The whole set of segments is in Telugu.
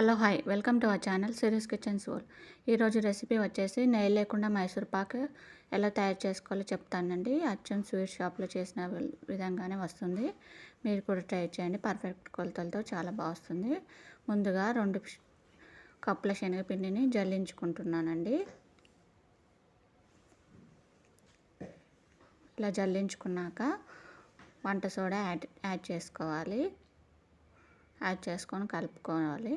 Hello hi. Welcome to our channel series kitchen soul. ఈరోజు రెసిపీ వచ్చేసి నెయ్యి లేకుండా మైసూర్ పాక్ ఎలా తయారు చేసుకోవాలో చెప్తానండి. అచ్చం స్వీట్ షాప్లో చేసిన విధంగానే వస్తుంది. మీరు కూడా ట్రై చేయండి. పర్ఫెక్ట్ కొలతలతో చాలా బాగా వస్తుంది. ముందుగా రెండు కప్పుల శనగపిండిని జల్లించుకుంటున్నానండి. ఇలా జల్లించుకున్నాక వంట సోడా యాడ్ యాడ్ చేసుకోవాలి. యాడ్ చేసుకొని కలుపుకోవాలి.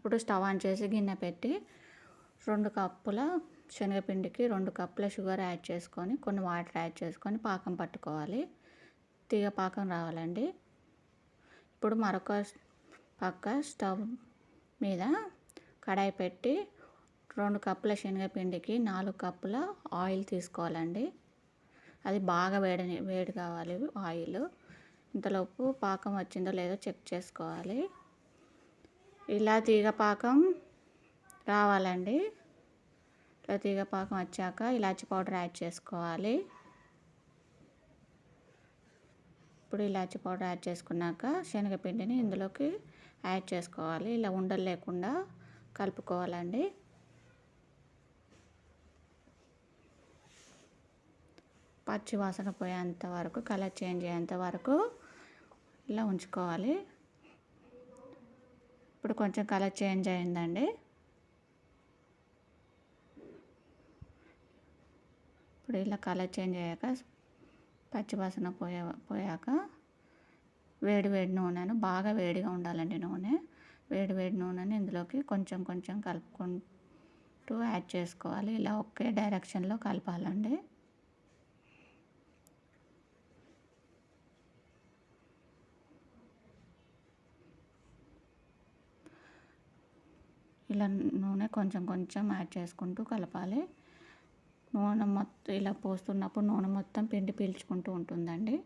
ఇప్పుడు స్టవ్ ఆన్ చేసి గిన్నె పెట్టి రెండు కప్పుల శనగపిండికి రెండు కప్పుల షుగర్ యాడ్ చేసుకొని కొన్ని వాటర్ యాడ్ చేసుకొని పాకం పట్టుకోవాలి. తీగ పాకం రావాలండి. ఇప్పుడు మరొక పక్క స్టవ్ మీద కడాయి పెట్టి రెండు కప్పుల శనగపిండికి నాలుగు కప్పుల ఆయిల్ తీసుకోవాలండి. అది బాగా వేడి వేడి కావాలి ఆయిల్. ఇంతలోపు పాకం వచ్చిందో లేదో చెక్ చేసుకోవాలి. ఇలా తీగపాకం రావాలండి. ఇలా తీగపాకం వచ్చాక ఇలాచి పౌడర్ యాడ్ చేసుకోవాలి. ఇప్పుడు ఇలాచి పౌడర్ యాడ్ చేసుకున్నాక శనగపిండిని ఇందులోకి యాడ్ చేసుకోవాలి. ఇలా ఉండలు లేకుండా కలుపుకోవాలండి. పచ్చి వాసన పోయేంత వరకు కలర్ చేంజ్ అయ్యేంత వరకు ఇలా ఉంచుకోవాలి. ఇప్పుడు కొంచెం కలర్ చేంజ్ అయిందండి. ఇప్పుడు ఇలా కలర్ చేంజ్ అయ్యాక పచ్చివాసన పోయా పోయాక వేడి వేడి నూనెను బాగా వేడిగా ఉండాలండి నూనె. వేడి వేడి నూనెని ఇందులోకి కొంచెం కొంచెం కలుపుకుంటూ యాడ్ చేసుకోవాలి. ఇలా ఒకే డైరెక్షన్లో కలపాలండి. ఇలా నూనె కొంచెం కొంచెం యాడ్ చేసుకుంటూ కలపాలి. నూనె మొత్తం ఇలా పోస్తున్నప్పుడు నూనె మొత్తం పిండి పీల్చుకుంటూ ఉంటుందండి.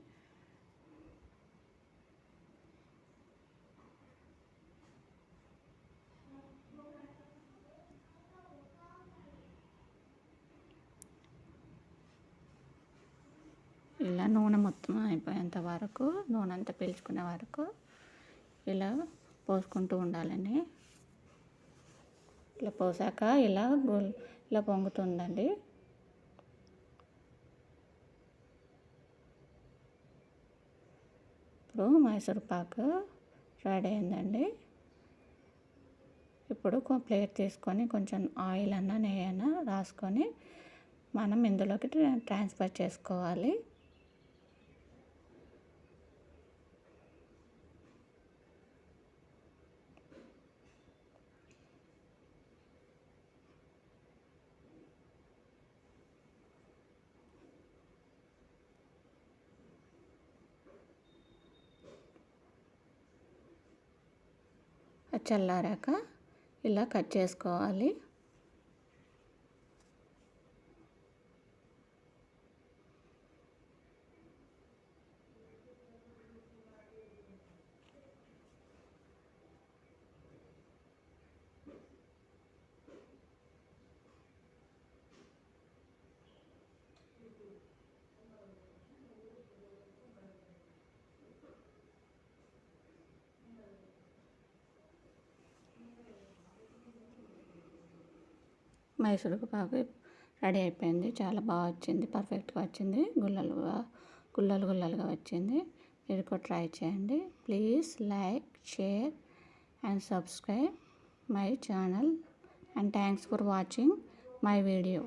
ఇలా నూనె మొత్తం అయిపోయేంత వరకు నూనె అంతా పీల్చుకునే వరకు ఇలా పోసుకుంటూ ఉండాలండి. ఇట్లా పోసాక ఇలా గోల్ ఇలా పొంగుతుందండి. ఇప్పుడు మైసూర్ పాకు రెడీ అయిందండి. ఇప్పుడు ప్లేట్ తీసుకొని కొంచెం ఆయిల్ అన్న నెయ్యి అన్న రాసుకొని మనం ఇందులోకి ట్రాన్స్ఫర్ చేసుకోవాలి. చల్లారాక ఇలా కట్ చేసుకోవాలి. మైసూరుకు పాకు రెడీ అయిపోయింది. చాలా బాగా వచ్చింది. పర్ఫెక్ట్గా వచ్చింది. గుల్లలుగా గుల్లలు గుల్లలుగా వచ్చింది. మీరు కూడా ట్రై చేయండి. Please like share and subscribe my channel and thanks for watching my video.